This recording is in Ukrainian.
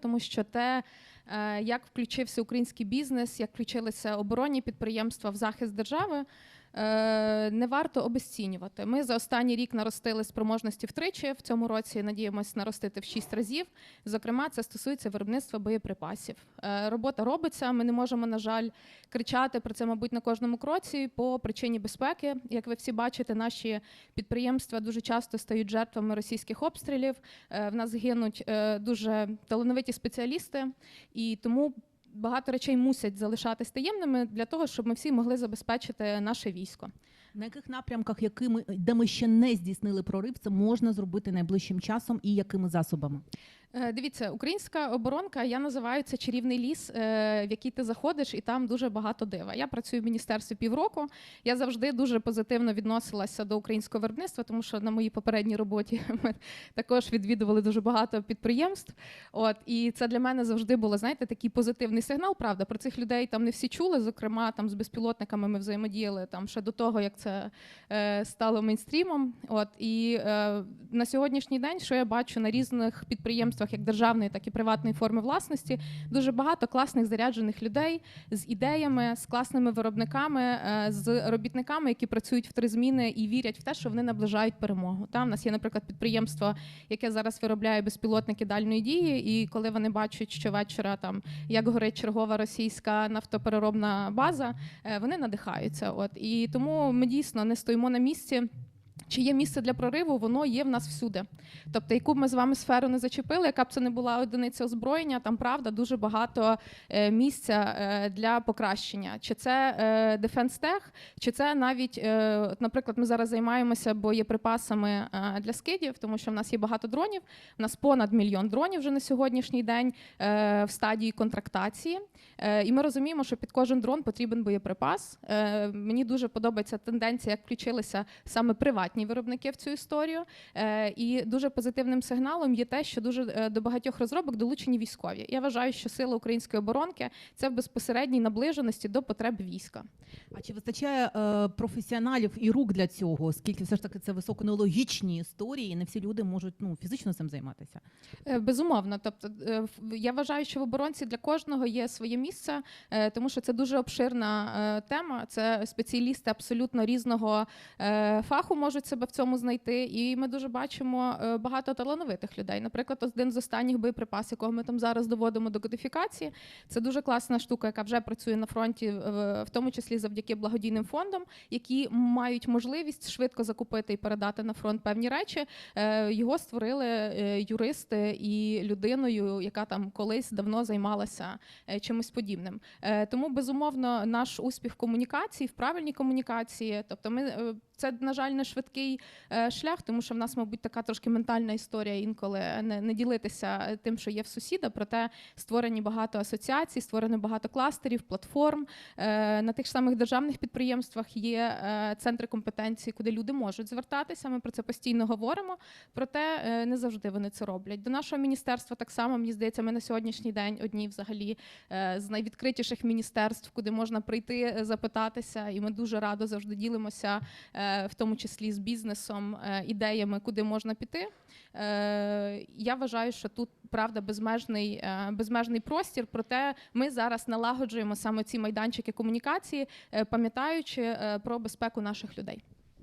тому що те, е, як включився український бізнес, як включилися оборонні підприємства в захист держави. Е, Не варто обесцінювати. Ми за останній рік наростили спроможності втричі. В цьому році надіємось наростити в шість разів. Зокрема, це стосується виробництва боєприпасів. Е, Робота робиться. Ми не можемо, на жаль, кричати про це, мабуть, на кожному кроці по причині безпеки. Як ви всі бачите, наші підприємства дуже часто стають жертвами російських обстрілів. Е, В нас гинуть дуже талановиті спеціалісти, і тому багато речей мусять залишатись таємними для того, щоб ми всі могли забезпечити наше військо. На яких напрямках, якими де ми ще не здійснили прорив, це можна зробити найближчим часом і якими засобами? Е, Дивіться, українська оборонка, я називаю це чарівний ліс, е, в який ти заходиш, і там дуже багато дива. Я працюю в міністерстві півроку. Я завжди дуже позитивно відносилася до українського виробництва, тому що на моїй попередній роботі ми також відвідували дуже багато підприємств. От і це для мене завжди було, знаєте, такий позитивний сигнал. Правда, про цих людей там не всі чули. Зокрема, там з безпілотниками ми взаємодіяли там ще до того, як це е, стало мейнстрімом. От і е, на сьогоднішній день, що я бачу на різних підприємствах, як державної, так і приватної форми власності, дуже багато класних заряджених людей з ідеями, з класними виробниками, е, з робітниками, які працюють в три зміни і вірять в те, що вони наближають перемогу. Там нас є, наприклад, підприємство, яке зараз виробляє безпілотники дальної дії, і коли вони бачать щовечора, там як горить чергова російська нафтопереробна база, е, вони надихаються. От і тому ми дійсно не стоїмо на місці. Чи є місце для прориву, воно є в нас всюди. Тобто, яку б ми з вами сферу не зачепили, яка б це не була одиниця озброєння, там правда дуже багато е, місця е, для покращення. Чи це е, дефенс-тех, чи це навіть, наприклад, ми зараз займаємося боєприпасами для скидів, тому що в нас є багато дронів. У нас понад мільйон дронів вже на сьогоднішній день в стадії контрактації. І ми розуміємо, що під кожен дрон потрібен боєприпас. Мені дуже подобається тенденція, як включилися саме приватні виробники в цю історію. Е, І дуже позитивним сигналом є те, що дуже е, до багатьох розробок долучені військові. Я вважаю, що сила української оборонки це в безпосередній наближеності до потреб війська. А чи вистачає е, професіоналів і рук для цього, оскільки все ж таки це високонеологічні історії, і не всі люди можуть ну фізично цим займатися? Безумовно, тобто я вважаю, що в оборонці для кожного є своє місце, тому що це дуже обширна тема. Це спеціалісти абсолютно різного фаху можуть себе в цьому знайти. І ми дуже бачимо е, багато талановитих людей. Наприклад, один з останніх боєприпасів, якого ми там зараз доводимо до кодифікації. Це дуже класна штука, яка вже працює на фронті, в тому числі завдяки благодійним фондам, які мають можливість швидко закупити і передати на фронт певні речі. Е, Його створили е, юристи і людиною, яка там колись давно займалася чимось подібним. Тому безумовно наш успіх комунікації, в правильній комунікації. Тобто, ми це на жаль не швидкий е, шлях, тому що в нас, мабуть, така трошки ментальна історія інколи не, не ділитися тим, що є в сусіда. Проте створені багато асоціацій, створено багато кластерів, платформ. Е, На тих самих державних підприємствах є е, центри компетенції, куди люди можуть звертатися. Ми про це постійно говоримо. Проте е, не завжди вони це роблять. До нашого міністерства так само мені здається, ми на сьогоднішній день одні взагалі е, з найвідкритіших міністерств, куди можна прийти, е, запитатися, і ми дуже радо завжди ділимося, е, в тому числі з бізнесом, е, ідеями, куди можна піти. Е, Я вважаю, що тут правда безмежний, е, безмежний простір. Проте ми зараз налагоджуємо саме ці майданчики комунікації, пам'ятаючи про безпеку наших людей.